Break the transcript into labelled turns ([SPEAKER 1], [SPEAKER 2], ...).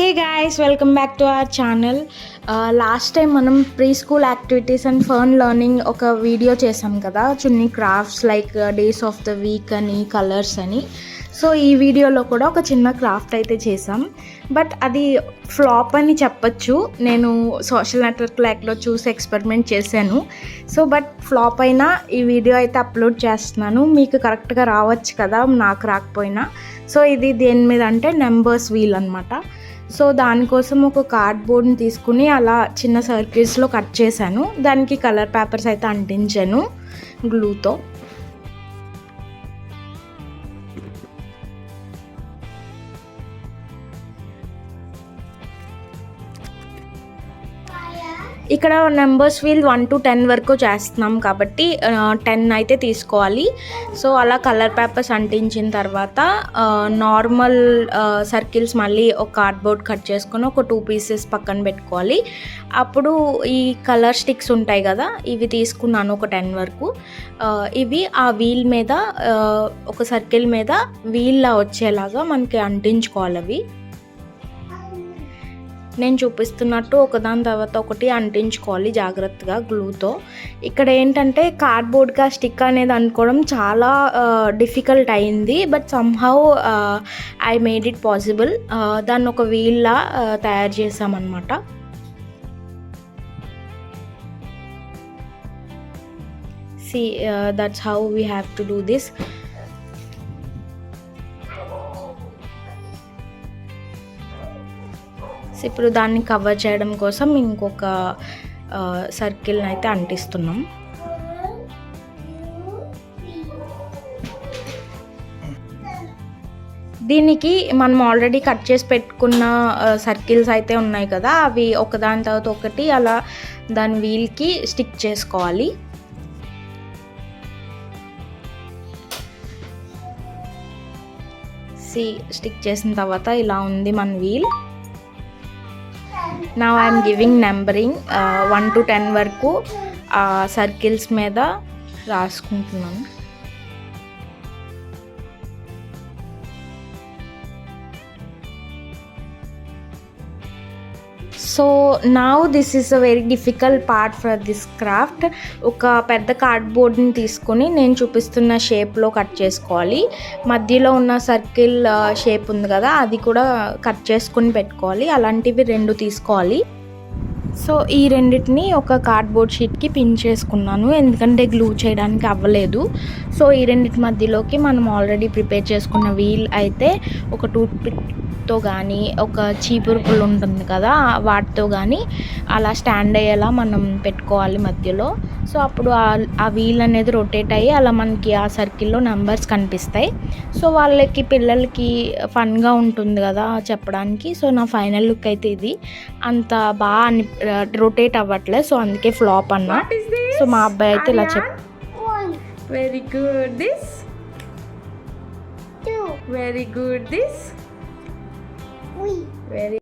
[SPEAKER 1] Hey guys welcome back to our channel last time మనం pre school activities and fun learning ఒక video చేసాం కదా చున్ని crafts like days of the week అని colours అని. So ఈ వీడియోలో కూడా ఒక చిన్న క్రాఫ్ట్ అయితే చేసాం బట్ అది ఫ్లాప్ అని చెప్పచ్చు. నేను సోషల్ నెట్వర్క్ లైక్లో చూసి ఎక్స్పెరిమెంట్ చేశాను. సో బట్ ఫ్లాప్ అయినా ఈ వీడియో అయితే అప్లోడ్ చేస్తున్నాను. మీకు కరెక్ట్గా రావచ్చు కదా నాకు రాకపోయినా. సో ఇది దేని మీద అంటే నెంబర్స్ వీల్ అనమాట సో దానికోసం ఒక కార్డ్బోర్డ్ని తీసుకుని అలా చిన్న సర్కిల్స్లో కట్ చేశాను. దానికి కలర్ పేపర్స్ అయితే అంటించాను గ్లూతో ఇక్కడ numbers wheel one to ten వరకు చేస్తున్నాం కాబట్టి టెన్ అయితే తీసుకోవాలి. సో అలా కలర్ పేపర్స్ అంటించిన తర్వాత నార్మల్ సర్కిల్స్ మళ్ళీ ఒక కార్డ్బోర్డ్ కట్ చేసుకొని ఒక టూ పీసెస్ పక్కన పెట్టుకోవాలి. అప్పుడు ఈ కలర్ స్టిక్స్ ఉంటాయి కదా ఇవి తీసుకున్నాను ఒక టెన్ వరకు. ఇవి ఆ వీల్ మీద ఒక సర్కిల్ మీద వీల్లా వచ్చేలాగా మనకి అంటించుకోవాలి అవి. నేను చూపిస్తున్నట్టు ఒకదాని తర్వాత ఒకటి అంటించుకోవాలి జాగ్రత్తగా గ్లూతో. ఇక్కడ ఏంటంటే కార్డ్బోర్డ్గా స్టిక్ అనేది అనుకోవడం చాలా డిఫికల్ట్ అయింది. But somehow I made it possible దాన్ని ఒక వీల్లా తయారు చేసామన్నమాట see that's how we have to do this so ఇప్పుడు దాన్ని కవర్ చేయడం కోసం ఇంకొక సర్కిల్ని అయితే అంటిస్తున్నాం. దీనికి మనం ఆల్రెడీ కట్ చేసి పెట్టుకున్న సర్కిల్స్ అయితే ఉన్నాయి కదా అవి ఒకదాని తర్వాత ఒకటి అలా దాని వీల్కి స్టిక్ చేసుకోవాలి. సి స్టిక్ చేసిన తర్వాత ఇలా ఉంది మన వీల్ నా I'm giving numbering one to ten వరకు సర్కిల్స్ మీద రాసుకుంటున్నాను. So now this is a very difficult part for this craft ఒక పెద్ద కార్డ్బోర్డ్ని తీసుకొని నేను చూపిస్తున్న షేప్లో కట్ చేసుకోవాలి. మధ్యలో ఉన్న సర్కిల్ షేప్ ఉంది కదా అది కూడా కట్ చేసుకుని పెట్టుకోవాలి. అలాంటివి రెండు తీసుకోవాలి. సో ఈ రెండింటిని ఒక కార్డ్బోర్డ్ షీట్కి పిన్ చేసుకున్నాను. ఎందుకంటే గ్లూ చేయడానికి అవ్వలేదు. సో ఈ రెండింటి మధ్యలోకి మనం ఆల్రెడీ ప్రిపేర్ చేసుకున్న వీల్ అయితే ఒక టూత్ పిక్తో కానీ ఒక చీపురు పుల్ ఉంటుంది కదా వాటితో కానీ అలా స్టాండ్ అయ్యేలా మనం పెట్టుకోవాలి మధ్యలో. సో అప్పుడు ఆ- ఆ వీల్ అనేది రొటేట్ అయ్యి అలా మనకి ఆ సర్కిల్లో నెంబర్స్ కనిపిస్తాయి. సో వాళ్ళకి పిల్లలకి ఫన్గా ఉంటుంది కదా చెప్పడానికి. సో నా ఫైనల్ లుక్ అయితే ఇది. అంత బాగా అని రొటేట్ అవ్వట్లే సో అందుకే ఫ్లాప్ అన్నా
[SPEAKER 2] What is this?
[SPEAKER 1] సో మా అబ్బాయి అయితే ఇలా చెప్
[SPEAKER 2] One, Very good. This.
[SPEAKER 3] two,
[SPEAKER 2] Very good. This.
[SPEAKER 3] three,
[SPEAKER 2] Very